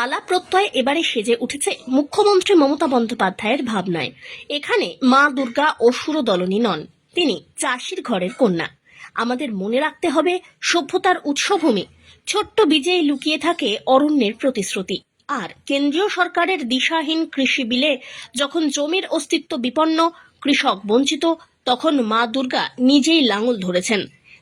আলা প্রত্যয় এবারে সেজে উঠেছে মুখ্যমন্ত্রী মমতা বন্দ্যোপাধ্যায়ের ভাবনায়। এখানে মা দুর্গা অসুর দলনী নন, তিনি চাষির ঘরের কন্যা। আমাদের মনে রাখতে হবে সভ্যতার উৎসভূমি, ছোট্ট বীজেই লুকিয়ে থাকে অরণ্যের প্রতিশ্রুতি। আর কেন্দ্রীয় সরকারের দিশাহীন কৃষি বিলে যখন জমির অস্তিত্ব বিপন্ন, কৃষক বঞ্চিত, তখন মা দুর্গা নিজেই লাঙল ধরেছেন।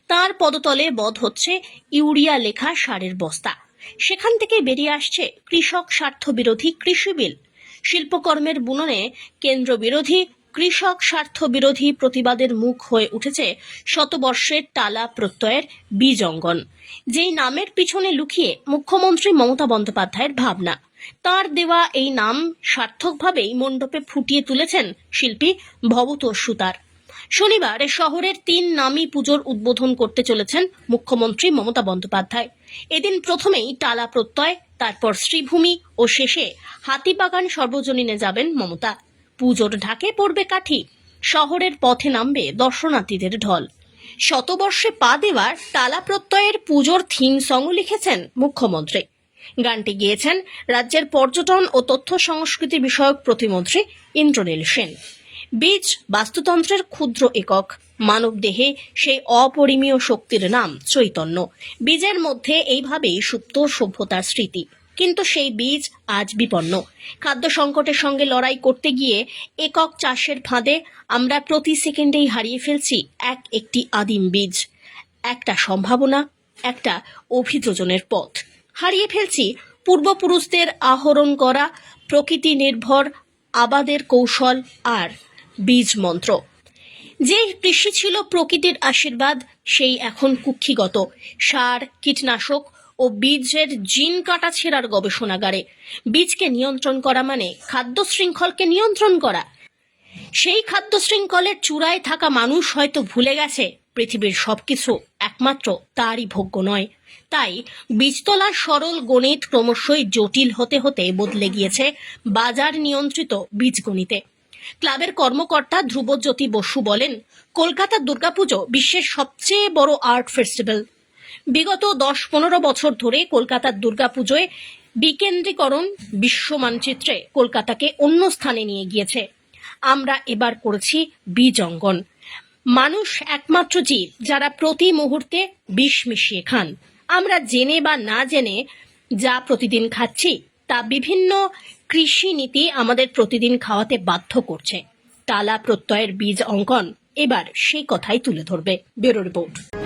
তার পদতলে বধ হচ্ছে ইউরিয়া লেখা সারের বস্তা। সেখান থেকে বেরিয়ে আসছে কৃষক স্বার্থ বিরোধী কৃষি বিল। শিল্পকর্মের বুননে কেন্দ্র বিরোধী কৃষক স্বার্থ বিরোধী প্রতিবাদের মুখ হয়ে উঠেছে শতবর্ষের টালা প্রত্যয়ের বীজ অঙ্গন। যেই নামের পিছনে লুকিয়ে মুখ্যমন্ত্রী মমতা বন্দ্যোপাধ্যায়ের ভাবনা, তার দেওয়া এই নাম সার্থকভাবেই মণ্ডপে ফুটিয়ে তুলেছেন শিল্পী ভবতোষ সুতার। শনিবার শহরের তিন নামী পুজোর উদ্বোধন করতে চলেছেন মুখ্যমন্ত্রী মমতা বন্দ্যোপাধ্যায়। এদিন প্রথমেই টালা প্রত্যয়, তারপর শ্রীভূমি ও শেষে হাতিবাগান সর্বজনীনে যাবেন মমতা। পুজোর ঢাকে পড়বে কাঠি, শহরের পথে নামবে দর্শনার্থীদের ঢল। শতবর্ষে পা দেওয়ার টালা প্রত্যয়ের পুজোর থিম সংও লিখেছেন মুখ্যমন্ত্রী। গানটি গেয়েছেন রাজ্যের পর্যটন ও তথ্য সংস্কৃতি বিষয়ক প্রতিমন্ত্রী ইন্দ্রনীল সেন। বীজ বাস্তুতন্ত্রের ক্ষুদ্র একক। মানব দেহে সেই অপরিমীয় শক্তির নাম চৈতন্য। বীজের মধ্যে এইভাবেই সুপ্ত সভ্যতার স্মৃতি। কিন্তু সেই বীজ আজ বিপন্ন। খাদ্য সংকটের সঙ্গে লড়াই করতে গিয়ে একক চাষের ফাঁদে আমরা প্রতি সেকেন্ডেই হারিয়ে ফেলছি এক একটি আদিম বীজ। একটা সম্ভাবনা, একটা অভিযোজনের পথ। হারিয়ে ফেলছি পূর্বপুরুষদের আহরণ করা প্রকৃতি নির্ভর আবাদের কৌশল আর বীজ মন্ত্র। যে কৃষি ছিল প্রকৃতির আশীর্বাদ, সেই এখন কুক্ষিগত। সার, কীটনাশক ও বীজের জিন কাটা ছেঁড়ার গবেষণাগারে। বীজকে নিয়ন্ত্রণ করা মানে খাদ্য শৃঙ্খলকে নিয়ন্ত্রণ করা। সেই খাদ্য শৃঙ্খলের চূড়ায় থাকা মানুষ হয়তো ভুলে গেছে, পৃথিবীর সবকিছু একমাত্র তারই ভোগ্য নয়। তাই বীজতলার সরল গণিত ক্রমশই জটিল হতে হতে বদলে গিয়েছে বাজার নিয়ন্ত্রিত বীজগণিতে। ক্লাবের কর্মকর্তা ধ্রুবজ্যোতি বসু বলেন কলকাতার দুর্গাপুজো বিশ্বের সবচেয়ে বড় আর্ট ফেস্টিভ্যাল। বিগত দশ পনেরো বছর ধরে কলকাতার দুর্গাপুজোয় বিকেন্দ্রীকরণ বিশ্ব মানচিত্রে কলকাতাকে অন্য স্থানে নিয়ে গিয়েছে। আমরা এবার করেছি বীজ অঙ্গন মানুষ একমাত্র জীব যারা প্রতি মুহূর্তে বিষ মিশিয়ে খান। আমরা জেনে বা না জেনে যা প্রতিদিন খাচ্ছি তা বিভিন্ন কৃষি নীতি আমাদের প্রতিদিন খাওয়াতে বাধ্য করছে। তালা প্রত্যয়ের বীজ অঙ্কন, এবার সেই কথাই তুলে ধরবে। Bureau report.